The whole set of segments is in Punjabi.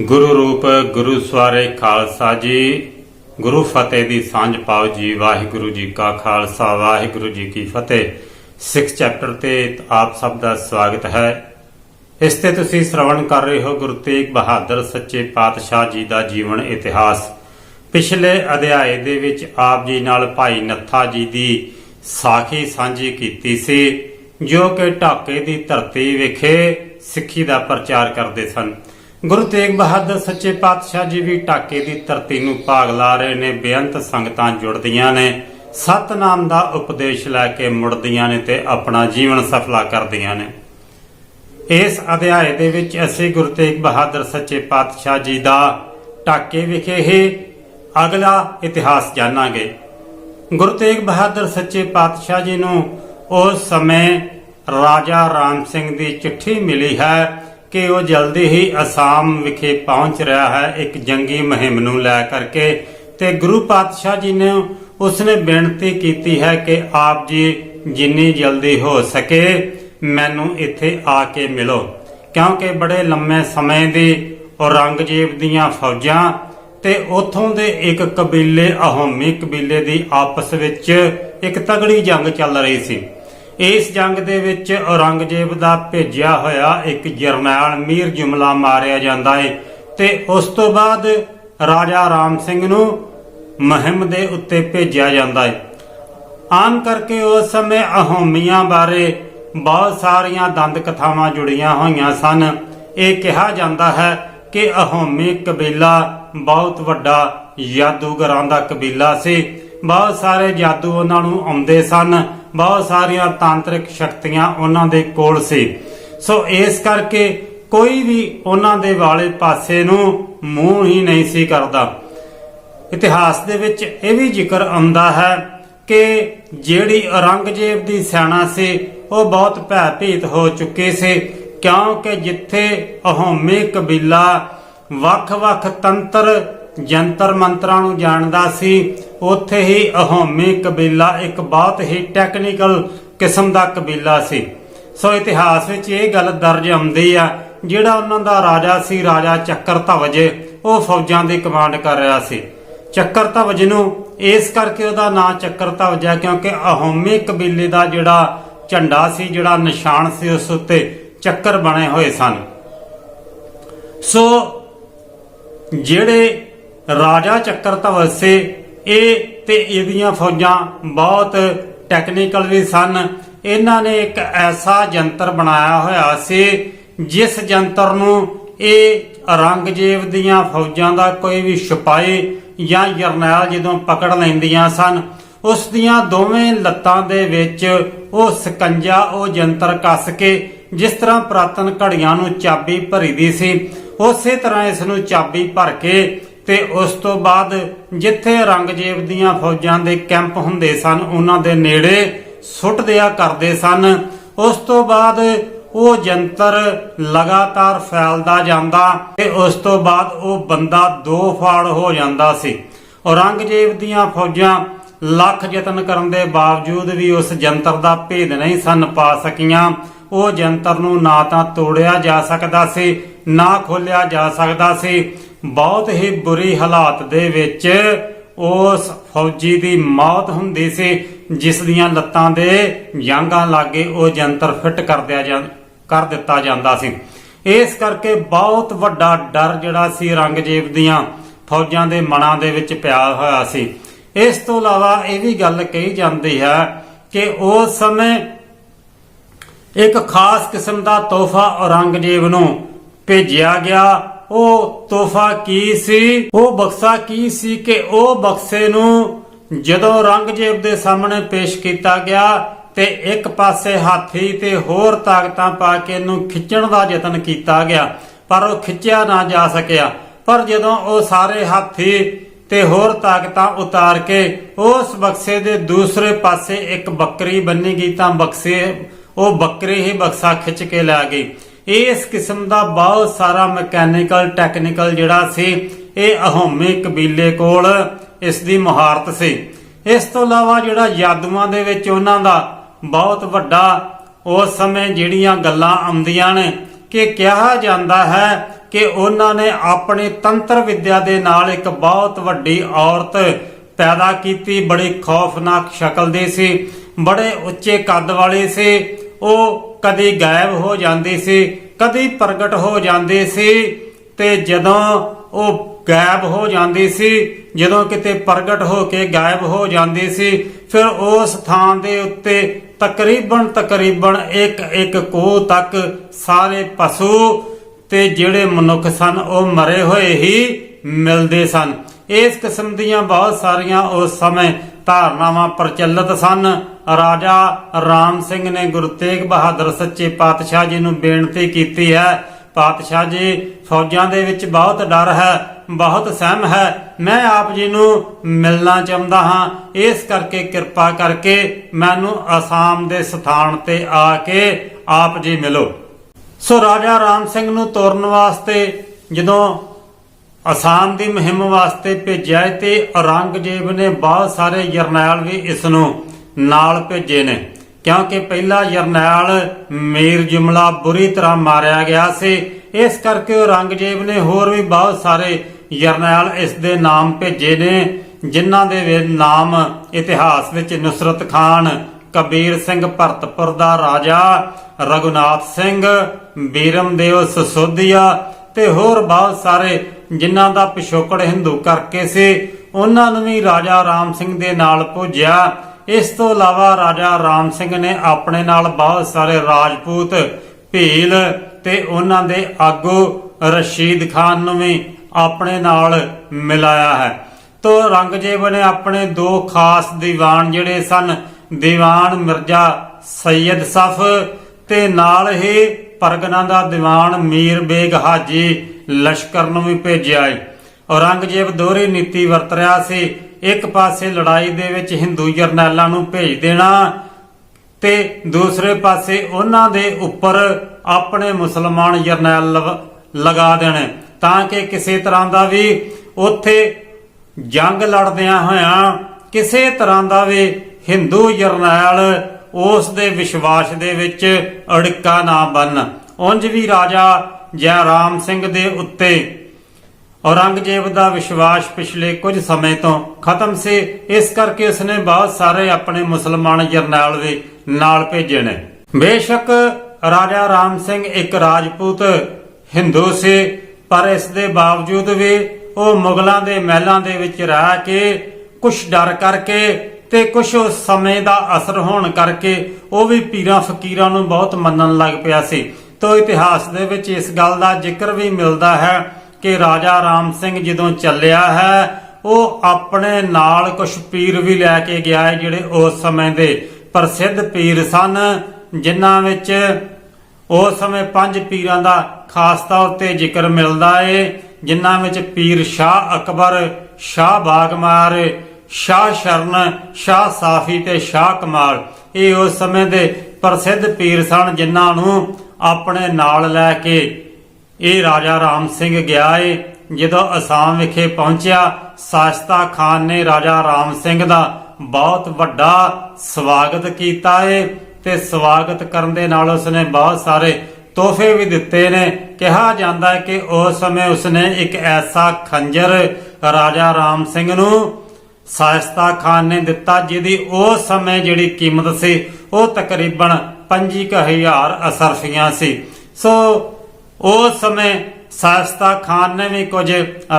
ਗੁਰੂ ਰੂਪ, ਗੁਰੂ ਸਵਾਰੇ ਖਾਲਸਾ ਜੀ। ਗੁਰੂ ਫਤਿਹ ਦੀ ਸਾਂਝ ਪਾਓ ਜੀ। ਵਾਹਿਗੁਰੂ ਜੀ ਕਾ ਖਾਲਸਾ, ਵਾਹਿਗੁਰੂ ਜੀ ਕੀ ਫਤਿਹ। ਸਿਕਸ ਚੈਪਟਰ ਤੇ ਆਪ ਸਭ ਦਾ ਸਵਾਗਤ ਹੈ। ਇਸ ਤੇ ਤੁਸੀਂ ਸ਼ਰਵਣ ਕਰ ਰਹੇ ਹੋ ਗੁਰੂ ਤੇਗ ਬਹਾਦਰ ਸੱਚੇ ਪਾਤਸ਼ਾਹ ਜੀ ਦਾ ਜੀਵਨ ਇਤਿਹਾਸ। ਪਿਛਲੇ ਅਧਿਆਏ ਦੇ ਵਿੱਚ ਆਪ ਜੀ ਨਾਲ ਭਾਈ ਨੱਥਾ ਜੀ ਦੀ ਸਾਖੀ ਸਾਂਝੀ ਕੀਤੀ ਸੀ, ਜੋ ਕਿ ਢਾਕੇ ਦੀ ਧਰਤੀ ਵਿਖੇ ਸਿੱਖੀ ਦਾ ਪ੍ਰਚਾਰ ਕਰਦੇ ਸਨ। ਗੁਰੂ ਤੇਗ ਬਹਾਦਰ ਸੱਚੇ ਪਾਤਸ਼ਾਹ ਜੀ ਵੀ ਢਾਕੇ ਦੀ ਧਰਤੀ ਨੂੰ ਭਾਗ ਲਾ ਰਹੇ ਨੇ, ਬੇਅੰਤ ਸੰਗਤਾਂ ਜੁੜਦੀਆਂ ਨੇ, ਸਤਨਾਮ ਦਾ ਉਪਦੇਸ਼ ਲੈ ਕੇ ਮੁੜਦੀਆਂ ਨੇ ਤੇ ਆਪਣਾ ਜੀਵਨ ਸਫਲਾ ਕਰਦੀਆਂ ਨੇ। ਇਸ ਅਧਿਆਏ ਦੇ ਵਿੱਚ ਅਸੀਂ ਗੁਰੂ ਤੇਗ ਬਹਾਦਰ ਸੱਚੇ ਪਾਤਸ਼ਾਹ ਜੀ ਦਾ ਟਾਕੇ ਵਿਖੇ ਹੀ ਅਗਲਾ ਇਤਿਹਾਸ ਜਾਣਾਂਗੇ। ਗੁਰੂ ਤੇਗ ਬਹਾਦਰ ਸੱਚੇ ਪਾਤਸ਼ਾਹ ਜੀ ਨੂੰ ਉਸ ਸਮੇਂ ਰਾਜਾ ਰਾਮ ਸਿੰਘ ਦੀ ਚਿੱਠੀ ਮਿਲੀ ਹੈ। ਕਿ ਉਹ ਜਲਦੀ ਹੀ ਅਸਾਮ ਵਿਖੇ ਪਹੁੰਚ ਰਿਹਾ ਹੈ ਇੱਕ ਜੰਗੀ ਮੁਹਿੰਮ ਨੂੰ ਲੈ ਕਰਕੇ ਤੇ ਗੁਰੂ ਪਾਤਸ਼ਾਹ ਜੀ ਨੇ ਉਸਨੇ ਬੇਨਤੀ ਕੀਤੀ ਹੈ ਕਿ ਆਪ ਜੀ ਜਿੰਨੀ ਜਲਦੀ ਹੋ ਸਕੇ ਮੈਨੂੰ ਇੱਥੇ ਆ ਕੇ ਮਿਲੋ, ਕਿਉਂਕਿ ਬੜੇ ਲੰਮੇ ਸਮੇਂ ਦੀ ਔਰੰਗਜ਼ੇਬ ਦੀਆਂ ਫੌਜਾਂ ਤੇ ਉਥੋਂ ਦੇ ਇੱਕ ਕਬੀਲੇ ਅਹੋਮੀ ਕਬੀਲੇ ਦੀ ਆਪਸ ਵਿੱਚ ਇੱਕ ਤਗੜੀ ਜੰਗ ਚੱਲ ਰਹੀ ਸੀ। ਇਸ ਜੰਗ ਦੇ ਵਿੱਚ ਔਰੰਗਜ਼ੇਬ ਦਾ ਭੇਜਿਆ ਹੋਇਆ ਇੱਕ ਜਰਨੈਲ ਮੀਰ ਜੁਮਲਾ ਮਾਰਿਆ ਜਾਂਦਾ ਹੈ ਤੇ ਉਸ ਤੋਂ ਬਾਅਦ ਰਾਜਾ ਰਾਮ ਸਿੰਘ ਨੂੰ ਮੁਹਿੰਮ ਦੇ ਉੱਤੇ ਭੇਜਿਆ ਜਾਂਦਾ ਹੈ ਆਮ ਕਰਕੇ ਉਸ ਸਮੇਂ ਅਹੋਮੀਆਂ ਬਾਰੇ ਬਹੁਤ ਸਾਰੀਆਂ ਦੰਦ ਕਥਾਵਾਂ ਜੁੜੀਆਂ ਹੋਈਆਂ ਸਨ। ਇਹ ਕਿਹਾ ਜਾਂਦਾ ਹੈ ਕਿ ਅਹੋਮੀ ਕਬੀਲਾ ਬਹੁਤ ਵੱਡਾ ਜਾਦੂਗਰਾਂ ਦਾ ਕਬੀਲਾ ਸੀ। ਬਹੁਤ ਸਾਰੇ ਜਾਦੂ ਉਹਨਾਂ ਨੂੰ ਆਉਂਦੇ ਸਨ। ਬਹੁਤ ਸਾਰੀਆਂ ਤਾਂਤਰਿਕ ਸ਼ਕਤੀਆਂ ਉਹਨਾਂ ਦੇ ਕੋਲ ਸੀ। ਸੋ ਇਸ ਕਰਕੇ ਕੋਈ ਵੀ ਉਹਨਾਂ ਦੇ ਵਾਲੇ ਪਾਸੇ ਨੂੰ ਮੂੰਹ ਹੀ ਨਹੀਂ ਸੀ ਕਰਦਾ। ਇਤਿਹਾਸ ਦੇ ਵਿੱਚ ਇਹ ਵੀ ਜ਼ਿਕਰ ਆਉਂਦਾ ਹੈ ਕਿ ਜਿਹੜੀ ਔਰੰਗਜ਼ੇਬ ਦੀ ਸੈਨਾ ਸੀ, ਉਹ ਬਹੁਤ ਭੈਭੀਤ ਹੋ ਚੁੱਕੀ ਸੀ, ਕਿਉਂਕਿ ਜਿੱਥੇ ਅਹੋਮੀ ਕਬੀਲਾ ਵੱਖ-ਵੱਖ ਤੰਤਰ ਜੰਤਰ ਮੰਤਰਾਂ ਨੂੰ ਜਾਣਦਾ ਸੀ। ਉੱਥੇ ਹੀ ਅਹੋਮੀ ਕਬੀਲਾ ਇੱਕ ਬਹੁਤ ਹੀ ਟੈਕਨੀਕਲ ਕਿਸਮ ਦਾ ਕਬੀਲਾ ਸੀ। ਸੋ ਇਤਿਹਾਸ ਵਿੱਚ ਇਹ ਗੱਲ ਦਰਜ ਆਉਂਦੀ ਆ, ਜਿਹੜਾ ਉਹਨਾਂ ਦਾ ਰਾਜਾ ਸੀ, ਰਾਜਾ ਚੱਕਰ ਧਵਜ, ਉਹ ਫੌਜਾਂ ਦੀ ਕਮਾਂਡ ਕਰ ਰਿਹਾ ਸੀ। ਚੱਕਰ ਧਵਜ ਨੂੰ ਇਸ ਕਰਕੇ ਉਹਦਾ ਨਾਂ ਚੱਕਰ ਧਵਜ ਹੈ ਕਿਉਂਕਿ ਅਹੋਮੀ ਕਬੀਲੇ ਦਾ ਜਿਹੜਾ ਝੰਡਾ ਸੀ, ਜਿਹੜਾ ਨਿਸ਼ਾਨ ਸੀ, ਉਸ ਉੱਤੇ ਚੱਕਰ ਬਣੇ ਹੋਏ ਸਨ। ਸੋ ਜਿਹੜੇ ਰਾਜਾ ਚੱਕਰ ਧਵਜ ਇਹ ਤੇ ਇਹਦੀਆਂ ਫੌਜਾਂ ਬਹੁਤ ਟੈਕਨੀਕਲ ਵੀ ਸਨ। ਇਹਨਾਂ ਨੇ ਇੱਕ ਐਸਾ ਜੰਤਰ ਬਣਾਇਆ ਹੋਇਆ ਸੀ, ਜਿਸ ਜੰਤਰ ਨੂੰ ਇਹ ਔਰੰਗਜ਼ੇਬ ਦੀਆਂ ਫੌਜਾਂ ਦਾ ਕੋਈ ਵੀ ਸਿਪਾਹੀ ਜਾਂ ਜਰਨੈਲ ਜਦੋਂ ਪਕੜ ਲੈਂਦੀਆਂ ਸਨ, ਉਸ ਦੀਆਂ ਦੋਵੇਂ ਲੱਤਾਂ ਦੇ ਵਿੱਚ ਉਹ ਸਕੰਜਾ, ਉਹ ਜੰਤਰ ਕੱਸ ਕੇ ਜਿਸ ਤਰ੍ਹਾਂ ਪ੍ਰਾਤਨ ਘੜੀਆਂ ਨੂੰ ਚਾਬੀ ਭਰੀ ਦੀ ਸੀ, ਉਸੇ ਤਰ੍ਹਾਂ ਇਸ ਨੂੰ ਚਾਬੀ ਭਰ ਕੇ ਤੇ ਉਸ ਤੋਂ ਬਾਅਦ ਜਿੱਥੇ ਔਰੰਗਜ਼ੇਬ ਦੀਆਂ ਫੌਜਾਂ ਦੇ ਕੈਂਪ ਹੁੰਦੇ ਸਨ, ਉਹਨਾਂ ਦੇ ਨੇੜੇ ਸੁੱਟ ਦਿਆ ਕਰਦੇ ਸਨ। ਉਸ ਤੋਂ ਬਾਅਦ ਉਹ ਜੰਤਰ ਲਗਾਤਾਰ ਫੈਲਦਾ ਜਾਂਦਾ ਤੇ ਉਸ ਤੋਂ ਬਾਅਦ ਉਹ ਬੰਦਾ ਦੋ ਫਾੜ ਹੋ ਜਾਂਦਾ ਸੀ। ਔਰੰਗਜ਼ੇਬ ਦੀਆਂ ਫੌਜਾਂ ਲੱਖ ਯਤਨ ਕਰਨ ਦੇ ਬਾਵਜੂਦ ਵੀ ਉਸ ਜੰਤਰ ਦਾ ਭੇਦ ਨਹੀਂ ਸਨ ਪਾ ਸਕੀਆਂ। ਉਹ ਜੰਤਰ ਨੂੰ ਨਾ ਤਾਂ ਤੋੜਿਆ ਜਾ ਸਕਦਾ ਸੀ, ਨਾ ਖੋਲਿਆ ਜਾ ਸਕਦਾ ਸੀ। ਬਹੁਤ ਹੀ ਬੁਰੀ ਹਾਲਾਤ ਦੇ ਵਿੱਚ ਉਸ ਫੌਜੀ ਦੀ ਮੌਤ ਹੁੰਦੀ ਸੀ, ਜਿਸ ਦੀਆਂ ਲੱਤਾਂ ਦੇ ਜਾਂਗਾਂ ਲਾਗੇ ਉਹ ਜੰਤਰ ਫਿੱਟ ਕਰ ਦਿਆ ਜਾਂ, ਕਰ ਦਿੱਤਾ ਜਾਂਦਾ ਸੀ। ਇਸ ਕਰਕੇ ਬਹੁਤ ਵੱਡਾ ਡਰ ਜਿਹੜਾ ਸੀ ਰੰਗਜੀਤ ਦੀਆਂ ਫੌਜਾਂ ਦੇ ਮਨਾਂ ਦੇ ਵਿੱਚ ਪਿਆ ਹੋਇਆ ਸੀ। ਇਸ ਤੋਂ ਇਲਾਵਾ ਇਹ ਵੀ ਗੱਲ ਕਹੀ ਜਾਂਦੀ ਹੈ ਕਿ ਉਸ ਸਮੇਂ ਇੱਕ ਖਾਸ ਕਿਸਮ ਦਾ ਤੋਹਫਾ ਔਰੰਗਜ਼ੇਬ ਨੂੰ ਭੇਜਿਆ ਗਿਆ ਉਹ ਤੋਹਫਾ ਕੀ ਸੀ? ਉਹ ਬਕਸਾ ਕੀ ਸੀ ਕਿ ਉਹ ਬਕਸੇ ਨੂੰ ਜਦੋਂ ਔਰੰਗਜ਼ੇਬ ਦੇ ਸਾਹਮਣੇ ਪੇਸ਼ ਕੀਤਾ ਗਿਆ ਤੇ ਇੱਕ ਪਾਸੇ ਹਾਥੀ ਤੇ ਹੋਰ ਤਾਕਤਾਂ ਪਾ ਕੇ ਇਹਨੂੰ ਖਿੱਚਣ ਦਾ ਯਤਨ ਕੀਤਾ ਗਿਆ, ਪਰ ਉਹ ਖਿੱਚਿਆ ਨਾ ਜਾ ਸਕਿਆ। ਪਰ ਜਦੋਂ ਉਹ ਸਾਰੇ ਹਾਥੀ ਤੇ ਹੋਰ ਤਾਕਤਾਂ ਉਤਾਰ ਕੇ ਉਸ ਬਕਸੇ ਦੇ ਦੂਸਰੇ ਪਾਸੇ ਇੱਕ ਬੱਕਰੀ ਬੰਨੀ ਗਈ ਤਾਂ ਬਕਸੇ ਉਹ ਬੱਕਰੀ ਹੀ ਬਕਸਾ ਖਿੱਚ ਕੇ ਲੈ ਗਈ। ਇਸ ਕਿਸਮ ਦਾ ਬਹੁਤ ਸਾਰਾ ਮਕੈਨੀਕਲ, ਟੈਕਨੀਕਲ ਜਿਹੜਾ ਸੀ, ਇਹ ਅਹੋਮੀ ਕਬੀਲੇ ਕੋਲ ਇਸ ਦੀ ਮਹਾਰਤ ਸੀ। ਇਸ ਤੋਂ ਇਲਾਵਾ ਜਿਹੜਾ ਜਾਦੂਆਂ ਦੇ ਵਿੱਚ ਉਹਨਾਂ ਦਾ ਬਹੁਤ ਵੱਡਾ ਉਸ ਸਮੇਂ ਜਿਹੜੀਆਂ ਗੱਲਾਂ ਆਉਂਦੀਆਂ ਨੇ ਕਿ ਕਿਹਾ ਜਾਂਦਾ ਹੈ ਕਿ ਉਹਨਾਂ ਨੇ ਆਪਣੇ ਤੰਤਰ ਵਿਦਿਆ ਦੇ ਨਾਲ ਇੱਕ ਬਹੁਤ ਵੱਡੀ ਔਰਤ ਪੈਦਾ ਕੀਤੀ, ਬੜੀ ਖੌਫਨਾਕ ਸ਼ਕਲ ਦੀ ਸੀ, ਬੜੇ ਉੱਚੇ ਕੱਦ ਵਾਲੀ ਸੀ ਉਹ ਕਦੀ ਗਾਇਬ ਹੋ ਜਾਂਦੀ ਸੀ, ਕਦੀ ਪ੍ਰਗਟ ਹੋ ਜਾਂਦੀ ਸੀ ਤੇ ਜਦੋਂ ਉਹ ਗਾਇਬ ਹੋ ਜਾਂਦੀ ਸੀ, ਜਦੋਂ ਕਿਤੇ ਪ੍ਰਗਟ ਹੋ ਕੇ ਗਾਇਬ ਹੋ ਜਾਂਦੀ ਸੀ, ਫਿਰ ਉਸ ਥਾਂ ਦੇ ਉੱਤੇ ਤਕਰੀਬਨ ਤਕਰੀਬਨ ਇੱਕ ਇੱਕ ਕੋਹ ਤੱਕ ਸਾਰੇ ਪਸ਼ੂ ਤੇ ਜਿਹੜੇ ਮਨੁੱਖ ਸਨ, ਉਹ ਮਰੇ ਹੋਏ ਹੀ ਮਿਲਦੇ ਸਨ। ਇਸ ਕਿਸਮ ਦੀਆਂ ਬਹੁਤ ਸਾਰੀਆਂ ਉਸ ਸਮੇਂ ਧਾਰਨਾਵਾਂ ਪ੍ਰਚਲਿਤ ਸਨ। ਰਾਜਾ ਰਾਮ ਸਿੰਘ ਨੇ ਗੁਰੂ ਤੇਗ ਬਹਾਦਰ ਸੱਚੇ ਪਾਤਸ਼ਾਹ ਜੀ ਨੂੰ ਬੇਨਤੀ ਕੀਤੀ ਹੈ, ਪਾਤਸ਼ਾਹ ਜੀ, ਫੌਜਾਂ ਦੇ ਵਿੱਚ ਬਹੁਤ ਡਰ ਹੈ, ਬਹੁਤ ਸਹਿਮ ਹੈ। ਮੈਂ ਆਪ ਜੀ ਨੂੰ ਮਿਲਣਾ ਚਾਹੁੰਦਾ ਹਾਂ। ਇਸ ਕਰਕੇ ਕਿਰਪਾ ਕਰਕੇ ਮੈਨੂੰ ਅਸਾਮ ਦੇ ਸਥਾਨ ਤੇ ਆ ਕੇ ਆਪ ਜੀ ਮਿਲੋ। ਸੋ ਰਾਜਾ ਰਾਮ ਸਿੰਘ ਨੂੰ ਤੋਰਨ ਵਾਸਤੇ ਜਦੋਂ ਅਸਾਮ ਦੀ ਮੁਹਿੰਮ ਵਾਸਤੇ ਭੇਜਿਆ ਤੇ ਔਰੰਗਜ਼ੇਬ ਨੇ ਬਹੁਤ ਸਾਰੇ ਜਰਨੈਲ ਵੀ ਇਸ ਨੂੰ ਨਾਲ ਭੇਜੇ ਨੇ। ਕਿਉਂਕਿ ਪਹਿਲਾ ਜਰਨੈਲ ਮੀਰ ਜੁਮਲਾ ਬੁਰੀ ਤਰ੍ਹਾਂ ਮਾਰਿਆ ਗਿਆ ਸੀ। ਇਸ ਕਰਕੇ ਔਰੰਗਜ਼ੇਬ ਨੇ ਹੋਰ ਵੀ ਬਹੁਤ ਸਾਰੇ ਜਰਨੈਲ ਇਸ ਦੇ ਨਾਮ ਭੇਜੇ ਨੇ, ਜਿਨ੍ਹਾਂ ਦੇ ਨਾਮ ਇਤਿਹਾਸ ਵਿੱਚ ਨੁਸਰਤ ਖਾਨ, ਕਬੀਰ ਸਿੰਘ ਭਰਤਪੁਰ ਦਾ ਰਾਜਾ ਰਗੁਨਾਥ ਸਿੰਘ, ਬੀਰਮਦੇਵ ਸਸੋਦੀਆ ਤੇ ਹੋਰ ਬਹੁਤ ਸਾਰੇ ਜਿਨ੍ਹਾਂ ਦਾ ਪਿਛੋਕੜ ਹਿੰਦੂ ਕਰਕੇ ਸੀ, ਉਹਨਾਂ ਨੂੰ ਵੀ ਰਾਜਾ ਰਾਮ ਸਿੰਘ ਦੇ ਨਾਲ ਭੁਜਿਆ ਇਸ ਤੋਂ ਇਲਾਵਾ ਰਾਜਾ ਰਾਮ ਸਿੰਘ ਨੇ ਆਪਣੇ ਨਾਲ ਬਹੁਤ ਸਾਰੇ ਰਾਜਪੂਤ, ਭੀਲ ਤੇ ਉਹਨਾਂ ਦੇ ਆਗੂ ਰਸ਼ੀਦ ਖਾਨ ਨੂੰ ਵੀ ਆਪਣੇ ਨਾਲ ਮਿਲਾਇਆ ਹੈ। ਤੋ ਰੰਗਜੇਬ ਨੇ ਆਪਣੇ ਦੋ ਖਾਸ ਦੀਵਾਨ ਜਿਹੜੇ ਸਨ, ਦੀਵਾਨ ਮਿਰਜ਼ਾ ਸੈਯਦ ਸਫ ਤੇ ਨਾਲ ਹੀ ਪਰਗਨਾ ਦਾ ਦੀਵਾਨ ਮੀਰ ਬੇਗ ਹਾਜੀ ਲਸ਼ਕਰ ਨੂੰ ਵੀ ਭੇਜਿਆ ਹੈ ਔਰੰਗਜ਼ੇਬ ਦੋਹਰੀ ਨੀਤੀ ਵਰਤ ਰਿਹਾ ਸੀ। ਇੱਕ ਪਾਸੇ ਲੜਾਈ ਦੇ ਵਿੱਚ ਹਿੰਦੂ ਜਰਨੈਲਾਂ ਨੂੰ ਭੇਜ ਦੇਣਾ ਤੇ ਦੂਸਰੇ ਪਾਸੇ ਉਹਨਾਂ ਦੇ ਉੱਪਰ ਆਪਣੇ ਮੁਸਲਮਾਨ ਜਰਨੈਲ ਲਗਾ ਦੇਣੇ। ਤਾਂ ਕਿ ਕਿਸੇ ਤਰ੍ਹਾਂ ਦਾ ਵੀ ਉੱਥੇ ਜੰਗ ਲੜਦਿਆਂ ਹੋਇਆਂ ਕਿਸੇ ਤਰ੍ਹਾਂ ਦਾ ਵੀ ਹਿੰਦੂ ਜਰਨੈਲ ਉਸ ਦੇ ਵਿਸ਼ਵਾਸ ਦੇ ਵਿੱਚ ਅੜਕਾ ਨਾ ਬਣ। ਉਂਝ ਵੀ ਰਾਜਾ ਜੈ ਰਾਮ ਸਿੰਘ ਦੇ ਉੱਤੇ। ਔਰੰਗਜ਼ੇਬ ਦਾ ਵਿਸ਼ਵਾਸ ਪਿਛਲੇ ਕੁਝ ਸਮੇਂ ਤੋਂ ਖਤਮ ਸੀ। ਇਸ ਕਰਕੇ ਉਸਨੇ ਬਹੁਤ ਸਾਰੇ ਆਪਣੇ ਮੁਸਲਮਾਨ ਜਰਨੈਲ ਵੀ ਨਾਲ ਭੇਜੇ ਨੇ। ਬੇਸ਼ੱਕ ਰਾਜਾ ਰਾਮ ਸਿੰਘ ਇੱਕ ਰਾਜਪੂਤ ਹਿੰਦੂ ਸੀ, ਪਰ ਇਸ ਦੇ ਬਾਵਜੂਦ ਵੀ ਉਹ ਮੁਗਲਾਂ ਦੇ ਮਹਿਲਾਂ ਦੇ ਵਿੱਚ ਰਹਿ ਕੇ ਕੁਝ ਡਰ ਕਰਕੇ ਤੇ ਕੁਝ ਉਸ ਸਮੇਂ ਦਾ ਅਸਰ ਹੋਣ ਕਰਕੇ ਉਹ ਵੀ ਪੀਰਾਂ ਫਕੀਰਾਂ ਨੂੰ ਬਹੁਤ ਮੰਨਣ ਲੱਗ ਪਿਆ ਸੀ। ਤੋ ਇਤਿਹਾਸ ਦੇ ਵਿੱਚ ਇਸ ਗੱਲ ਦਾ ਜ਼ਿਕਰ ਵੀ ਮਿਲਦਾ ਹੈ ਕਿ ਰਾਜਾ ਰਾਮ ਸਿੰਘ ਜਦੋਂ ਚੱਲਿਆ ਹੈ, ਉਹ ਆਪਣੇ ਨਾਲ ਕੁਝ ਪੀਰ ਵੀ ਲੈ ਕੇ ਗਿਆ ਹੈ ਜਿਹੜੇ ਉਸ ਸਮੇਂ ਦੇ ਪ੍ਰਸਿੱਧ ਪੀਰ ਸਨ, ਜਿਨ੍ਹਾਂ ਵਿੱਚ ਉਸ ਸਮੇਂ ਪੰਜ ਪੀਰਾਂ ਦਾ ਖਾਸ ਤੌਰ ਤੇ ਜ਼ਿਕਰ ਮਿਲਦਾ ਏ, ਜਿਨ੍ਹਾਂ ਵਿੱਚ ਪੀਰ ਸ਼ਾਹ ਅਕਬਰ, ਸ਼ਾਹ ਬਾਗਮਾਰ, ਸ਼ਾਹ ਸ਼ਰਨ, ਸ਼ਾਹ ਸਾਫੀ ਤੇ ਸ਼ਾਹ ਕਮਾਲ। ਇਹ ਉਸ ਸਮੇਂ ਦੇ ਪ੍ਰਸਿੱਧ ਪੀਰ ਸਨ, ਜਿਨ੍ਹਾਂ ਨੂੰ ਆਪਣੇ ਨਾਲ ਲੈ ਕੇ ਇਹ ਰਾਜਾ ਰਾਮ ਸਿੰਘ ਗਿਆ ਏ। ਜਦੋਂ ਅਸਾਮ ਵਿਖੇ ਪਹੁੰਚਿਆ, ਸਾਸਤਾ ਖਾਨ ਨੇ ਰਾਜਾ ਰਾਮ ਸਿੰਘ ਦਾ ਬਹੁਤ ਵੱਡਾ ਸਵਾਗਤ ਕੀਤਾ ਏ ਤੇ ਸਵਾਗਤ ਕਰਨ ਦੇ ਨਾਲ ਉਸਨੇ ਬਹੁਤ ਸਾਰੇ ਤੋਹਫੇ ਵੀ ਦਿੱਤੇ ਨੇ। ਕਿਹਾ ਜਾਂਦਾ ਹੈ ਕਿ ਉਸ ਸਮੇਂ ਉਸਨੇ ਇੱਕ ਐਸਾ ਖੰਜਰ ਰਾਜਾ ਰਾਮ ਸਿੰਘ ਨੂੰ ਸਾਇਸਤਾ ਖਾਨ ਨੇ ਦਿੱਤਾ, ਜਿਹਦੀ ਉਸ ਸਮੇਂ ਜਿਹੜੀ ਕੀਮਤ ਸੀ, ਉਹ ਤਕਰੀਬਨ 25000 ਅਸਰਫੀਆਂ ਸੀ। ਸੋ ਉਸ ਸਮੇਂ ਸਾਇਸਤਾ ਖਾਨ ਨੇ ਵੀ ਕੁਝ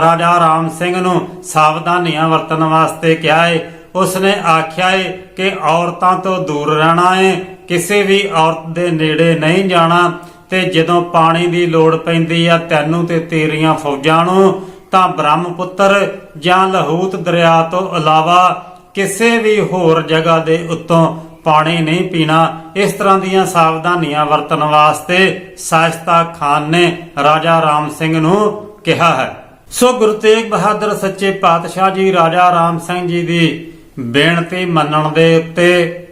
ਰਾਜਾ ਰਾਮ ਸਿੰਘ ਨੂੰ ਸਾਵਧਾਨੀਆਂ ਵਰਤਣ ਵਾਸਤੇ ਕਿਹਾ ਹੈ ਉਸਨੇ ਆਖਿਆ ਹੈ ਕਿ ਔਰਤਾਂ ਤੋਂ ਦੂਰ ਰਹਿਣਾ ਹੈ ਕਿਸੇ ਵੀ ਔਰਤ ਦੇ ਨੇੜੇ ਨਹੀਂ ਜਾਣਾ ਤੇ ਜਦੋਂ ਪਾਣੀ ਦੀ ਲੋੜ ਪੈਂਦੀ ਆ ਤੈਨੂੰ ਤੇ ਤੇਰੀਆਂ ਫੌਜਾਂ ਨੂੰ, ਤਾਂ ਬ੍ਰਹਮਪੁੱਤਰ ਜਾਂ ਲਹੂਤ ਦਰਿਆ ਤੋਂ ਇਲਾਵਾ ਕਿਸੇ ਵੀ ਹੋਰ ਜਗ੍ਹਾ ਦੇ ਉੱਤੋਂ ਪਾਣੀ ਨਹੀਂ ਪੀਣਾ। ਇਸ ਤਰ੍ਹਾਂ ਦੀਆਂ ਸਾਵਧਾਨੀਆਂ ਵਰਤਣ ਵਾਸਤੇ ਸਾਇਸਤਾ ਖਾਨ ਨੇ ਰਾਜਾ ਰਾਮ ਸਿੰਘ ਨੂੰ ਕਿਹਾ ਹੈ। ਸੋ ਗੁਰੂ ਤੇਗ ਬਹਾਦਰ ਸੱਚੇ ਪਾਤਸ਼ਾਹ ਜੀ, ਰਾਜਾ ਰਾਮ ਸਿੰਘ ਜੀ ਦੀ ਬੇਨਤੀ ਮੰਨਣ ਦੇ ਉੱਤੇ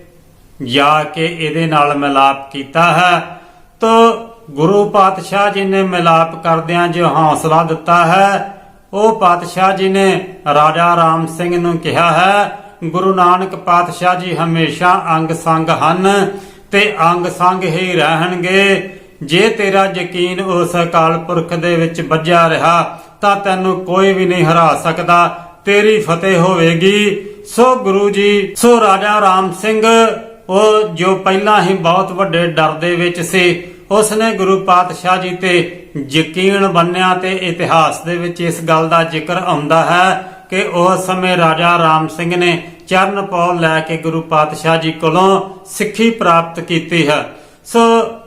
ਜਾ ਕੇ ਇਹਦੇ ਨਾਲ ਮਿਲਾਪ ਕੀਤਾ ਹੈ। ਤੋ ਗੁਰੂ ਪਾਤਸ਼ਾਹ ਜੀ ਨੇ ਮਿਲਾਪ ਕਰਦਿਆਂ ਜੋ ਹੌਸਲਾ ਦਿੱਤਾ ਹੈ, ਉਹ ਪਾਤਸ਼ਾਹ ਜੀ ਨੇ ਰਾਜਾ ਰਾਮ ਸਿੰਘ ਨੂੰ ਕਿਹਾ ਹੈ ਗੁਰੂ ਨਾਨਕ ਪਾਤਸ਼ਾਹ ਜੀ ਹਮੇਸ਼ਾ ਅੰਗ ਸੰਗ ਹਨ ਤੇ ਅੰਗ ਸੰਗ ਹੀ ਰਹਿਣਗੇ। ਜੇ ਤੇਰਾ ਯਕੀਨ ਉਸ ਅਕਾਲ ਪੁਰਖ ਦੇ ਵਿੱਚ ਵੱਜਿਆ ਰਿਹਾ, ਤਾਂ ਤੈਨੂੰ ਕੋਈ ਵੀ ਨਹੀਂ ਹਰਾ ਸਕਦਾ। ਤੇਰੀ ਫਤਿਹ ਹੋਵੇਗੀ। ਸੋ ਗੁਰੂ ਜੀ, ਸੋ ਰਾਜਾ ਰਾਮ ਸਿੰਘ, ਉਹ ਜੋ ਪਹਿਲਾਂ ਹੀ ਬਹੁਤ ਵੱਡੇ ਡਰ ਦੇ ਵਿੱਚ ਸੀ, ਉਸਨੇ ਗੁਰੂ ਪਾਤਸ਼ਾਹ ਜੀ ਤੇ ਯਕੀਨ ਬੰਨਿਆ ਤੇ ਇਤਿਹਾਸ ਦੇ ਵਿੱਚ ਇਸ ਗੱਲ ਦਾ ਜ਼ਿਕਰ ਆਉਂਦਾ ਹੈ ਕਿ ਉਸ ਸਮੇਂ ਰਾਜਾ ਰਾਮ ਸਿੰਘ ਨੇ ਚਰਨ ਪੌਲ ਲੈ ਕੇ ਗੁਰੂ ਪਾਤਸ਼ਾਹ ਜੀ ਕੋਲੋਂ ਸਿੱਖੀ ਪ੍ਰਾਪਤ ਕੀਤੀ ਹੈ। ਸੋ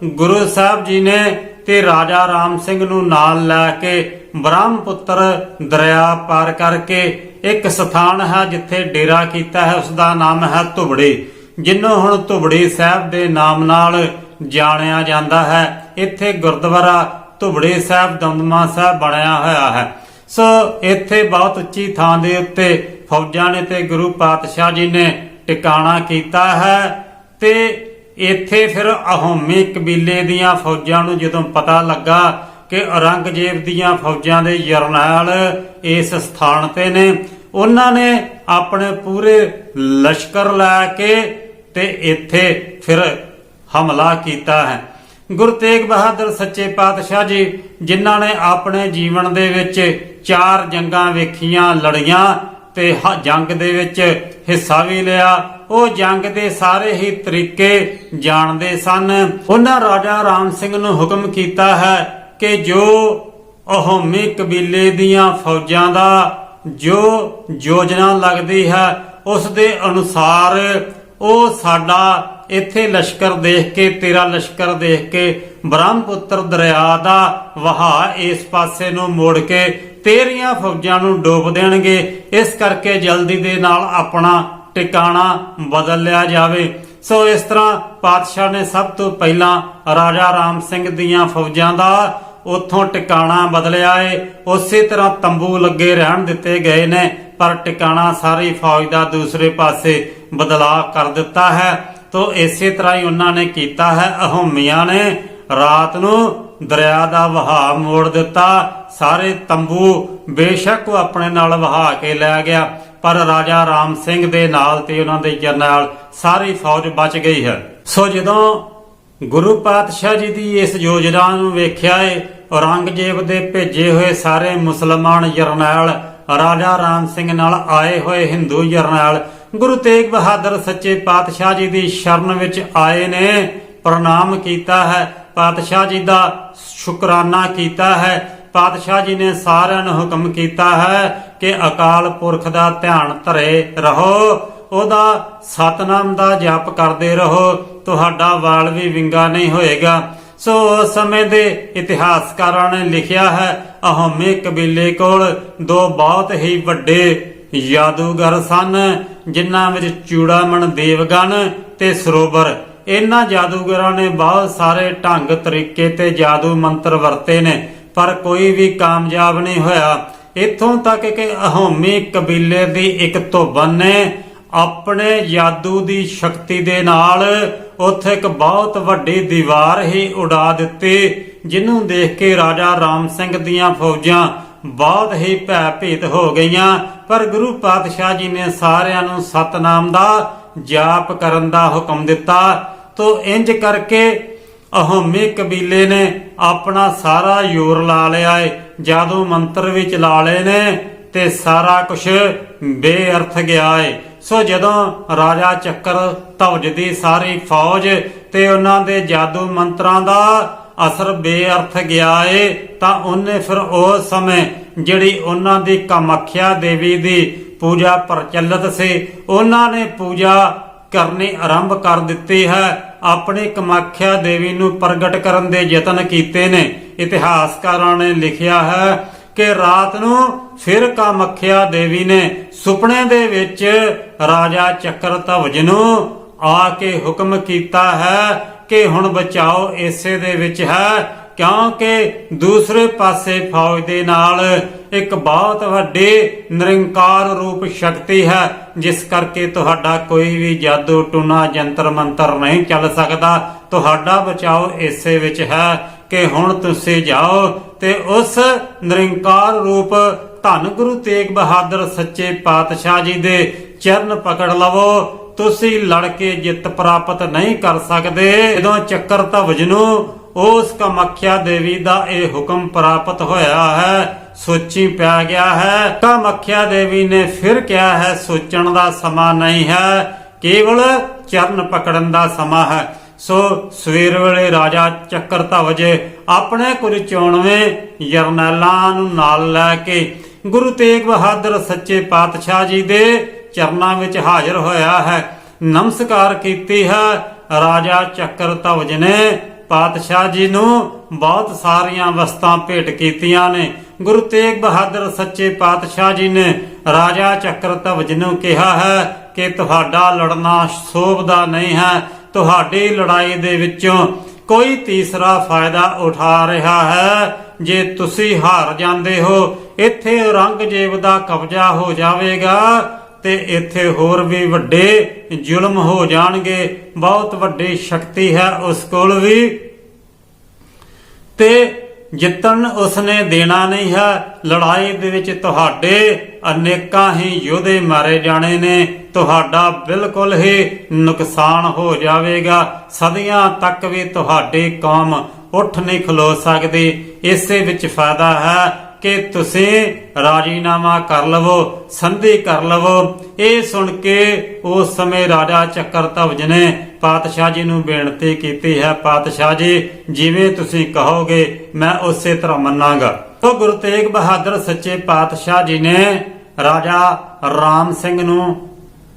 ਗੁਰੂ ਸਾਹਿਬ ਜੀ ਨੇ ਤੇ ਰਾਜਾ ਰਾਮ ਸਿੰਘ ਨੂੰ ਨਾਲ ਲੈ ਕੇ ਬ੍ਰਹਮਪੁੱਤਰ ਦਰਿਆ ਪਾਰ ਕਰਕੇ ਇੱਕ ਸਥਾਨ ਹੈ ਜਿੱਥੇ ਡੇਰਾ ਕੀਤਾ ਹੈ ਉਸ ਦਾ ਨਾਮ ਹੈ ਧੁਬੜੀ। ਜਿੰਨੂੰ ਹੁਣ ਧੁਬੜੀ ਸਾਹਿਬ ਦੇ ਨਾਮ ਨਾਲ ਜਾਣਿਆ ਜਾਂਦਾ ਹੈ, ਇੱਥੇ ਗੁਰਦੁਆਰਾ ਧੁਬੜੀ ਸਾਹਿਬ ਦਮਦਮਾ ਸਾਹਿਬ ਬਣਿਆ ਹੋਇਆ ਹੈ। ਸੋ ਇੱਥੇ ਬਹੁਤ ਉੱਚੀ ਥਾਂ ਦੇ ਉੱਤੇ ਫੌਜਾਂ ਨੇ ਤੇ ਗੁਰੂ ਪਾਤਸ਼ਾਹ ਜੀ ਨੇ ਟਿਕਾਣਾ ਕੀਤਾ ਹੈ ਤੇ ਇੱਥੇ ਫਿਰ ਅਹੋਮੀ ਕਬੀਲੇ ਦੀਆਂ ਫੌਜਾਂ ਨੂੰ ਜਦੋਂ ਪਤਾ ਲੱਗਾ ਕਿ ਔਰੰਗਜ਼ੇਬ ਦੀਆਂ ਫੌਜਾਂ ਦੇ ਜਰਨੈਲ ਇਸ ਸਥਾਨ ਤੇ ਨੇ, ਉਹਨਾਂ ਨੇ ਆਪਣੇ ਪੂਰੇ ਲਸ਼ਕਰ ਲੈ ਕੇ ਤੇ ਇੱਥੇ ਫਿਰ ਹਮਲਾ ਕੀਤਾ ਹੈ। ਗੁਰੂ ਤੇਗ ਬਹਾਦਰ ਸੱਚੇ ਪਾਤਸ਼ਾਹ ਜੀ, ਜਿਨ੍ਹਾਂ ਨੇ ਆਪਣੇ ਜੀਵਨ ਦੇ ਵਿੱਚ ਚਾਰ ਜੰਗਾਂ ਵੇਖੀਆਂ, ਲੜੀਆਂ ਤੇ ਜੰਗ ਦੇ ਵਿੱਚ ਹਿੱਸਾ ਵੀ ਲਿਆ। ਉਹ ਜੰਗ ਦੇ ਸਾਰੇ ਹੀ ਤਰੀਕੇ ਜਾਣਦੇ ਸਨ। ਉਹਨਾਂ ਰਾਜਾ ਰਾਮ ਸਿੰਘ ਨੂੰ ਹੁਕਮ ਕੀਤਾ ਹੈ ਕਿ ਜੋ ਅਹੋਮੀ ਕਬੀਲੇ ਦੀਆਂ ਫੌਜਾਂ ਦਾ ਜੋ ਯੋਜਨਾ ਲੱਗਦੀ ਹੈ, ਉਸ ਦੇ ਅਨੁਸਾਰ ਉਹ ਸਾਡਾ ਇੱਥੇ ਲਸ਼ਕਰ ਦੇਖ ਕੇ, ਤੇਰਾ ਲਸ਼ਕਰ ਦੇਖ ਕੇ ਬ੍ਰਹਮਪੁੱਤਰ ਦਰਿਆ ਦਾ ਵਹਾ ਇਸ ਪਾਸੇ ਨੂੰ ਮੋੜ ਕੇ ਤੇਰੀਆਂ ਫੌਜਾਂ ਨੂੰ ਡੋਬ ਦੇਣਗੇ। ਇਸ ਕਰਕੇ ਜਲਦੀ ਦੇ ਨਾਲ ਆਪਣਾ ਟਿਕਾਣਾ ਬਦਲ ਲਿਆ ਜਾਵੇ। ਸੋ ਇਸ ਤਰ੍ਹਾਂ ਪਾਤਸ਼ਾਹ ਨੇ ਸਭ ਤੋਂ ਪਹਿਲਾਂ ਰਾਜਾ ਰਾਮ ਸਿੰਘ ਦੀਆਂ ਫੌਜਾਂ ਦਾ ਉੱਥੋਂ ਟਿਕਾਣਾ ਬਦਲਿਆ ਏ। ਉਸੇ ਤਰ੍ਹਾਂ ਤੰਬੂ ਲੱਗੇ ਰਹਿਣ ਦਿੱਤੇ ਗਏ ਨੇ, ਪਰ ਟਿਕਾਣਾ ਸਾਰੀ ਫੌਜ ਦਾ ਦੂਸਰੇ ਪਾਸੇ ਬਦਲਾਅ ਕਰ ਦਿੱਤਾ ਹੈ। ਤੋ ਇਸੇ ਤਰ੍ਹਾਂ ਹੀ ਉਹਨਾਂ ਨੇ ਕੀਤਾ ਹੈ। ਅਹੋਮੀਆਂ ਨੇ ਰਾਤ ਨੂੰ ਦਰਿਆ ਦਾ ਵਹਾਅ ਮੋੜ ਦਿੱਤਾ, ਸਾਰੇ ਤੰਬੂ ਬੇਸ਼ੱਕ ਉਹ ਆਪਣੇ ਨਾਲ ਵਹਾ ਕੇ ਲੈ ਗਿਆ, ਪਰ ਰਾਜਾ ਰਾਮ ਸਿੰਘ ਦੇ ਨਾਲ ਤੇ ਉਹਨਾਂ ਦੇ ਜਰਨੈਲ ਸਾਰੀ ਫੌਜ ਬਚ ਗਈ ਹੈ। ਸੋ ਜਦੋਂ ਗੁਰੂ ਪਾਤਸ਼ਾਹ ਜੀ ਦੀ ਇਸ ਯੋਜਨਾ ਨੂੰ ਵੇਖਿਆ ਏ, ਔਰੰਗਜ਼ੇਬ ਦੇ ਭੇਜੇ ਹੋਏ ਸਾਰੇ ਮੁਸਲਮਾਨ ਜਰਨੈਲ, ਰਾਜਾ ਰਾਮ ਸਿੰਘ ਨਾਲ ਆਏ ਹੋਏ ਹਿੰਦੂ ਜਰਨੈਲ, ਗੁਰੂ ਤੇਗ ਬਹਾਦਰ ਸੱਚੇ ਪਾਤਸ਼ਾਹ ਜੀ ਦੀ ਸ਼ਰਨ ਵਿੱਚ ਆਏ ਨੇ, ਪ੍ਰਣਾਮ ਕੀਤਾ ਹੈ ਪਾਤਸ਼ਾਹ ਜੀ ਦਾ ਸ਼ੁਕਰਾਨਾ ਕੀਤਾ ਹੈ। ਪਾਤਸ਼ਾਹ ਜੀ ਨੇ ਸਾਰਿਆਂ ਨੂੰ ਹੁਕਮ ਕੀਤਾ ਹੈ ਕਿ ਅਕਾਲ ਪੁਰਖ ਦਾ ਧਿਆਨ ਧਰੇ ਰਹੋ, ਉਹਦਾ ਸਤਨਾਮ ਦਾ ਜਪ ਕਰਦੇ ਰਹੋ, ਤੁਹਾਡਾ ਵਾਲ ਵੀ ਵਿੰਗਾ ਨਹੀਂ ਹੋਏਗਾ। ਸੋ ਉਸ ਸਮੇਂ ਦੇ ਇਤਿਹਾਸਕਾਰਾਂ ਨੇ ਲਿਖਿਆ ਹੈ, ਅਹੋਮੇ ਕਬੀਲੇ ਕੋਲ ਦੋ ਬਹੁਤ ਹੀ ਵੱਡੇ ਜਾਦੂਗਰ ਸਨ, ਜਿਨ੍ਹਾਂ ਵਿੱਚ ਚੂੜਾਮਣ ਦੇਵਗਨ ਤੇ ਸਰੋਵਰ ਇਹਨਾਂ ਜਾਦੂਗਰਾਂ ਨੇ ਬਹੁਤ ਸਾਰੇ ਢੰਗ ਤਰੀਕੇ ਤੇ ਜਾਦੂ ਮੰਤਰ ਵਰਤੇ ਨੇ, ਪਰ ਕੋਈ ਵੀ ਕਾਮਯਾਬ ਨਹੀਂ ਹੋਇਆ। ਇੱਥੋਂ ਤੱਕ ਕਿ ਅਹੋਮੀ ਕਬੀਲੇ ਦੀ ਇੱਕ ਧੋਬਨ ਨੇ ਆਪਣੇ ਜਾਦੂ ਦੀ ਸ਼ਕਤੀ ਦੇ ਨਾਲ ਉੱਥੇ ਇੱਕ ਬਹੁਤ ਵੱਡੀ ਦੀਵਾਰ ਹੀ ਉਡਾ ਦਿੱਤੀ, ਜਿਹਨੂੰ ਦੇਖ ਕੇ ਰਾਜਾ ਰਾਮ ਸਿੰਘ ਦੀਆਂ ਫੌਜਾਂ ਬਹੁਤ ਹੀ ਭੈ ਭੀਤ ਹੋ ਗਈਆਂ। ਪਰ ਗੁਰੂ ਪਾਤਸ਼ਾਹ ਜੀ ਨੇ ਸਾਰਿਆਂ ਨੂੰ ਸਤਨਾਮ ਦਾ ਜਾਪ ਕਰਨ ਦਾ ਹੁਕਮ ਦਿੱਤਾ। ਤੋ ਇੰਜ ਕਰਕੇ ਅਹੋਮੀ ਕਬੀਲੇ ਨੇ ਆਪਣਾ ਸਾਰਾ ਯੋਰ ਲਾ ਲਿਆ ਏ। ਜਾਦੂ ਮੰਤਰ ਵੀ ਚਲਾ ਲਏ ਨੇ ਤੇ ਸਾਰਾ ਕੁਝ ਬੇਅਰਥ ਗਿਆ ਏ। ਸੋ ਜਦੋਂ ਰਾਜਾ ਚੱਕਰ ਧਵਜ ਦੀ ਸਾਰੀ ਫੌਜ ਤੇ ਉਹਨਾਂ ਦੇ ਜਾਦੂ ਮੰਤਰਾਂ ਦਾ ਅਸਰ ਬੇਅਰਥ ਗਿਆ ਏ, ਤਾਂ ਉਹਨੇ ਫਿਰ ਉਸ ਸਮੇਂ ਜਿਹੜੀ ਉਹਨਾਂ ਦੀ ਕਾਮਖਿਆ ਦੇਵੀ ਦੀ ਪੂਜਾ ਪ੍ਰਚਲਿਤ ਸੀ, ਉਹਨਾਂ ਨੇ ਪੂਜਾ ਕਰਨੀ ਆਰੰਭ ਕਰ ਦਿੱਤੀ ਹੈ। ਆਪਣੀ ਕਮਾਖਿਆ ਦੇਵੀ ਨੂੰ ਪ੍ਰਗਟ ਕਰਨ ਦੇ ਯਤਨ ਕੀਤੇ ਨੇ। ਇਤਿਹਾਸਕਾਰਾਂ ਨੇ ਲਿਖਿਆ ਹੈ ਕਿ ਰਾਤ ਨੂੰ ਫਿਰ ਕਾਮਖਿਆ ਦੇਵੀ ਨੇ ਸੁਪਨੇ ਦੇ ਵਿੱਚ ਰਾਜਾ ਚੱਕਰ ਧਵਜ ਨੂੰ ਆ ਕੇ ਹੁਕਮ ਕੀਤਾ ਹੈ ਕਿ ਹੁਣ ਬਚਾਓ ਇਸੇ ਦੇ ਵਿੱਚ ਹੈ। ਕਿਉਂਕਿ ਦੂਸਰੇ ਪਾਸੇ ਫੌਜ ਦੇ ਨਾਲ ਇੱਕ ਬਹੁਤ ਵੱਡੀ ਨਿਰੰਕਾਰ ਰੂਪ ਸ਼ਕਤੀ ਹੈ, ਜਿਸ ਕਰਕੇ ਤੁਹਾਡਾ ਕੋਈ ਵੀ ਜਾਦੂ ਟੂਣਾ, ਜੰਤਰ ਮੰਤਰ ਨਹੀਂ ਚੱਲ ਸਕਦਾ। ਤੁਹਾਡਾ ਬਚਾਓ ਇਸੇ ਵਿੱਚ ਹੈ ਕਿ ਹੁਣ ਤੁਸੀਂ ਜਾਓ ਤੇ ਉਸ ਨਿਰੰਕਾਰ ਰੂਪ ਧੰਨ ਗੁਰੂ ਤੇਗ ਬਹਾਦਰ ਸੱਚੇ ਪਾਤਸ਼ਾਹ ਜੀ ਦੇ ਚਰਨ ਪਕੜ ਲਵੋ। ਤੁਸੀਂ ਲੜ ਕੇ ਜਿੱਤ ਪ੍ਰਾਪਤ ਨਹੀਂ ਕਰ ਸਕਦੇ। ਜਦੋਂ ਚੱਕਰ ਧਵਜ ਨੂੰ ਉਸ ਕਮਖਿਆ ਦੇਵੀ ਦਾ ਇਹ ਹੁਕਮ ਪ੍ਰਾਪਤ ਹੋਇਆ ਹੈ, ਸੋਚੀ ਪੈ ਗਿਆ ਹੈ। ਕਮਖਿਆ ਦੇਵੀ ਨੇ ਫਿਰ ਕਿਹਾ ਹੈ, ਸੋਚਣ ਦਾ ਸਮਾਂ ਨਹੀਂ ਹੈ, ਕੇਵਲ ਚਰਨ ਪਕੜਨ ਦਾ ਸਮਾਂ ਹੈ। ਸੋ ਸਵੇਰ ਵੇਲੇ ਰਾਜਾ ਚੱਕਰ ਧਵਜ ਆਪਣੇ ਕੁਝ ਚੋਣਵੇਂ ਜਰਨੈਲਾਂ ਨੂੰ ਨਾਲ ਲੈ ਕੇ ਗੁਰੂ ਤੇਗ ਬਹਾਦਰ ਸੱਚੇ ਪਾਤਸ਼ਾਹ ਜੀ ਦੇ ਚਰਨਾਂ ਵਿੱਚ ਹਾਜ਼ਰ ਹੋਇਆ ਹੈ। ਨਮਸਕਾਰ ਕੀਤੀ ਹੈ, ਰਾਜਾ ਚੱਕਰ ਧਵਜ ਨੇ ਪਾਤਸ਼ਾਹ ਜੀ ਨੂੰ ਬਹੁਤ ਸਾਰੀਆਂ ਵਸਤਾਂ ਭੇਟ ਕੀਤੀਆਂ ਨੇ। ਗੁਰੂ ਤੇਗ ਬਹਾਦਰ ਸੱਚੇ ਪਾਤਸ਼ਾਹ ਜੀ ਨੇ ਰਾਜਾ ਚੱਕਰ ਨੂੰ ਕਿਹਾ ਹੈ ਕਿ ਤੁਹਾਡਾ ਲੜਨਾ ਸੋਭਦਾ ਨਹੀਂ ਹੈ। ਤੁਹਾਡੀ ਲੜਾਈ ਦੇ ਵਿੱਚੋਂ ਕੋਈ ਤੀਸਰਾ ਫਾਇਦਾ ਉਠਾ ਰਿਹਾ ਹੈ। ਜੇ ਤੁਸੀਂ ਹਾਰ ਜਾਂਦੇ ਹੋ, ਇੱਥੇ ਔਰੰਗਜ਼ੇਬ ਦਾ ਕਬਜ਼ਾ ਹੋ ਜਾਵੇਗਾ। ਤੇ ਇੱਥੇ ਹੋਰ ਵੀ ਵੱਡੇ ਜ਼ੁਲਮ ਹੋ ਜਾਣਗੇ। ਬਹੁਤ ਵੱਡੀ ਸ਼ਕਤੀ ਹੈ ਉਸ ਕੋਲ ਵੀ। ਤੇ ਜਿੱਤਣ ਉਸਨੇ ਦੇਣਾ ਨਹੀਂ ਹੈ। ਲੜਾਈ ਦੇ ਵਿੱਚ ਤੁਹਾਡੇ ਅਨੇਕਾਂ ਹੀ ਯੋਧੇ ਮਾਰੇ ਜਾਣੇ ਨੇ। ਤੁਹਾਡਾ ਬਿਲਕੁਲ ਹੀ ਨੁਕਸਾਨ ਹੋ ਜਾਵੇਗਾ। ਸਦੀਆਂ ਤੱਕ ਵੀ ਤੁਹਾਡੀ ਕੌਮ ਉੱਠ ਨਹੀਂ ਖਲੋ ਸਕਦੀ। ਇਸੇ ਵਿੱਚ ਫਾਇਦਾ ਹੈ ਕਿ ਤੁਸੀਂ ਰਾਜੀਨਾਮਾ ਕਰ ਲਵੋ, ਸੰਧੀ ਕਰ ਲਵੋ। ਇਹ ਸੁਣ ਕੇ ਉਸ ਸਮੇਂ ਰਾਜਾ ਚੱਕਰ ਨੇ ਪਾਤਸ਼ਾਹ ਜੀ ਨੂੰ ਬੇਨਤੀ ਕੀਤੀ, ਹੈ ਪਾਤਸ਼ਾਹ ਜੀ, ਜਿਵੇਂ ਤੁਸੀਂ ਕਹੋਗੇ, ਮੈਂ ਉਸੇ ਤਰ੍ਹਾਂ ਮੰਨਾਂਗਾ। ਤੋ ਗੁਰੂ ਤੇਗ ਬਹਾਦਰ ਸੱਚੇ ਪਾਤਸ਼ਾਹ ਜੀ ਨੇ ਰਾਜਾ ਰਾਮ ਸਿੰਘ ਨੂੰ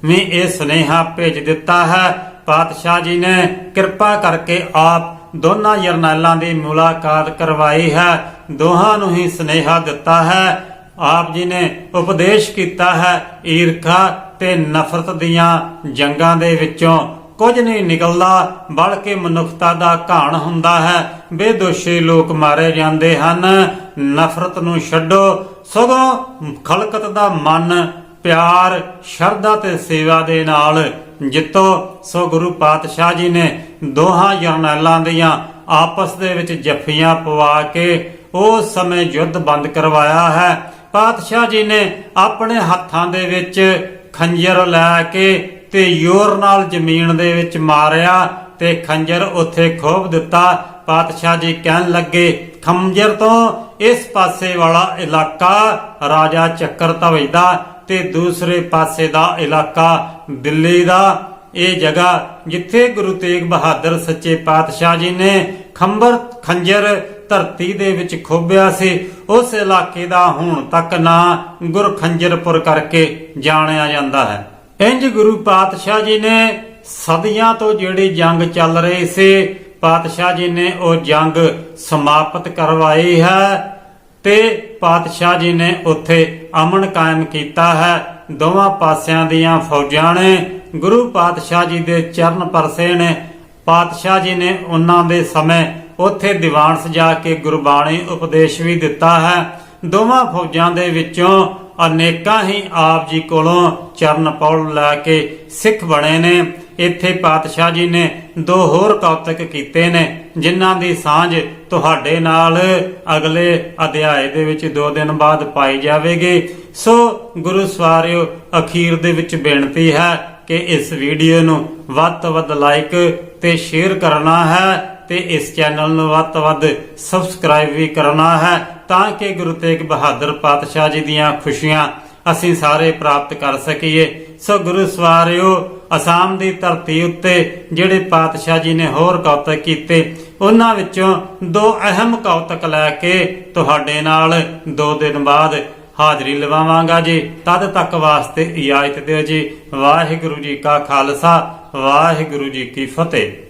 ਵੀ ਇਹ ਸੁਨੇਹਾ ਭੇਜ ਦਿੱਤਾ ਹੈ। ਪਾਤਸ਼ਾਹ ਜੀ ਨੇ ਕਿਰਪਾ ਕਰਕੇ ਆਪ ਦੋਨਾਂ ਜਰਨੈਲਾਂ ਦੀ ਮੁਲਾਕਾਤ ਕਰਵਾਈ ਹੈ। ਦੋਹਾਂ ਨੂੰ ਹੀ ਸੁਨੇਹਾ ਦਿੱਤਾ ਹੈ। ਆਪ ਜੀ ਨੇ ਉਪਦੇਸ਼ ਕੀਤਾ ਹੈ, ਈਰਖਾ ਤੇ ਨਫ਼ਰਤ ਦੀਆਂ ਜੰਗਾਂ ਦੇ ਵਿੱਚੋਂ ਕੁਝ ਨਹੀਂ ਨਿਕਲਦਾ, ਬਲਕਿ ਮਨੁੱਖਤਾ ਦਾ ਘਾਣ ਹੁੰਦਾ ਹੈ। ਬੇਦੋਸ਼ੀ ਲੋਕ ਮਾਰੇ ਜਾਂਦੇ ਹਨ। ਨਫ਼ਰਤ ਨੂੰ ਛੱਡੋ। ਸਗੋਂ ਖਲਕਤ ਦਾ ਮਨ, ਪਿਆਰ, ਸ਼ਰਧਾ ਤੇ ਸੇਵਾ ਦੇ ਨਾਲ ਜਿੱਤੋ। ਸੋ ਗੁਰੂ ਪਾਤਸ਼ਾਹ ਜੀ ਨੇ ਦੋਹਾਂ ਜਰਨੈਲਾਂ ਦੀਆਂ ਆਪਸ ਦੇ ਵਿੱਚ ਜੱਫੀਆਂ ਪਵਾ ਕੇ ਉਸ ਸਮੇਂ ਯੁੱਧ ਬੰਦ ਕਰਵਾਇਆ ਹੈ। ਪਾਤਸ਼ਾਹ ਜੀ ਨੇ ਆਪਣੇ ਹੱਥਾਂ ਦੇ ਵਿੱਚ ਖੰਜਰ ਲੈ ਕੇ ਤੇ ਯੋਰ ਨਾਲ ਜ਼ਮੀਨ ਦੇ ਵਿੱਚ ਮਾਰਿਆ ਤੇ ਖੰਜਰ ਉੱਥੇ ਖੋਭ ਦਿੱਤਾ। ਪਾਤਸ਼ਾਹ ਜੀ ਕਹਿਣ ਲੱਗੇ, ਖੰਜਰ ਤੋਂ ਇਸ ਪਾਸੇ ਵਾਲਾ ਇਲਾਕਾ ਰਾਜਾ ਚੱਕਰ ਧਵਜ ਦਾ ਤੇ ਦੂਸਰੇ ਪਾਸੇ ਦਾ ਇਲਾਕਾ ਦਿੱਲੀ ਦਾ। ਇਹ ਜਗ੍ਹਾ ਜਿੱਥੇ ਗੁਰੂ ਤੇਗ ਬਹਾਦਰ ਸੱਚੇ ਪਾਤਸ਼ਾਹ ਜੀ ਨੇ ਖੰਬਰ, ਖੰਜਰ ਧਰਤੀ ਦੇ ਵਿੱਚ ਖੋਬਿਆ ਸੀ, ਉਸ ਇਲਾਕੇ ਦਾ ਹੁਣ ਤੱਕ ਨਾਂ ਗੁਰਖੰਜਰਪੁਰ ਕਰਕੇ ਜਾਣਿਆ ਜਾਂਦਾ ਹੈ। ਇੰਜ ਗੁਰੂ ਪਾਤਸ਼ਾਹ ਜੀ ਨੇ ਸਦੀਆਂ ਤੋਂ ਜਿਹੜੀ ਜੰਗ ਚੱਲ ਰਹੀ ਸੀ, ਪਾਤਸ਼ਾਹ ਜੀ ਨੇ ਉਹ ਜੰਗ ਸਮਾਪਤ ਕਰਵਾਈ ਹੈ ਤੇ ਪਾਤਸ਼ਾਹ ਜੀ ਨੇ ਉੱਥੇ ਅਮਨ ਕਾਇਮ ਕੀਤਾ ਹੈ। ਦੋਵਾਂ ਪਾਸਿਆਂ ਦੀਆਂ ਫੌਜਾਂ ਨੇ ਗੁਰੂ ਪਾਤਸ਼ਾਹ ਜੀ ਦੇ ਚਰਨ ਪਰਸੇ ਨੇ। ਪਾਤਸ਼ਾਹ ਜੀ ਨੇ ਉਹਨਾਂ ਦੇ ਸਮੇਂ ਉੱਥੇ ਦੀਵਾਨ ਸਜਾ ਕੇ ਗੁਰਬਾਣੀ ਉਪਦੇਸ਼ ਵੀ ਦਿੱਤਾ ਹੈ। ਦੋਵਾਂ ਫੌਜਾਂ ਦੇ ਵਿੱਚੋਂ ਅਨੇਕਾਂ ਹੀ ਆਪ ਜੀ ਕੋਲੋਂ ਚਰਨ ਪੌਲ ਲੈ ਕੇ ਸਿੱਖ ਬਣੇ ਨੇ। ਇੱਥੇ ਪਾਤਸ਼ਾਹ ਜੀ ਨੇ ਦੋ ਹੋਰ ਕੌਤਕ ਕੀਤੇ ਨੇ, ਜਿਨ੍ਹਾਂ ਦੀ ਸਾਂਝ ਤੁਹਾਡੇ ਨਾਲ ਅਗਲੇ ਅਧਿਆਏ ਦੇ ਵਿੱਚ ਦੋ ਦਿਨ ਬਾਅਦ ਪਾਈ ਜਾਵੇਗੀ। ਸੋ ਗੁਰੂ ਸਵਾਰਿਓ, ਅਖੀਰ ਦੇ ਵਿੱਚ ਬੇਨਤੀ ਹੈ ਕਿ ਇਸ ਵੀਡੀਓ ਨੂੰ ਵੱਧ ਤੋਂ ਵੱਧ ਲਾਈਕ ਤੇ ਸ਼ੇਅਰ ਕਰਨਾ ਹੈ। ਤੇ ਇਸ ਚੈਨਲ ਨੂੰ ਵੱਧ ਤੋਂ ਵੱਧ ਸਬਸਕ੍ਰਾਈਬ ਵੀ ਕਰਨਾ ਹੈ ਤਾਂ ਕਿ ਗੁਰੂ ਤੇਗ ਬਹਾਦਰ ਪਾਤਸ਼ਾਹ ਜੀ ਦੀਆਂ ਖੁਸ਼ੀਆਂ ਅਸੀਂ ਸਾਰੇ ਪ੍ਰਾਪਤ ਕਰ ਸਕੀਏ। ਸੋ ਗੁਰੂ ਸਵਾਰਿਓ, ਅਸਾਮ ਦੀ ਧਰਤੀ ਉੱਤੇ ਜਿਹੜੇ ਪਾਤਸ਼ਾਹ ਜੀ ਨੇ ਹੋਰ ਕੌਤਕ ਕੀਤੇ, ਉਹਨਾਂ ਵਿੱਚੋਂ ਦੋ ਅਹਿਮ ਕੌਤਕ ਲੈ ਕੇ ਤੁਹਾਡੇ ਨਾਲ ਦੋ ਦਿਨ ਬਾਅਦ ਹਾਜ਼ਰੀ ਲਵਾਵਾਂਗਾ ਜੀ। ਤਦ ਤੱਕ ਵਾਸਤੇ ਇਜਾਜ਼ਤ ਦਿਓ ਜੀ। ਵਾਹਿਗੁਰੂ ਜੀ ਕਾ ਖਾਲਸਾ, ਵਾਹਿਗੁਰੂ ਜੀ ਕੀ ਫਤਿਹ।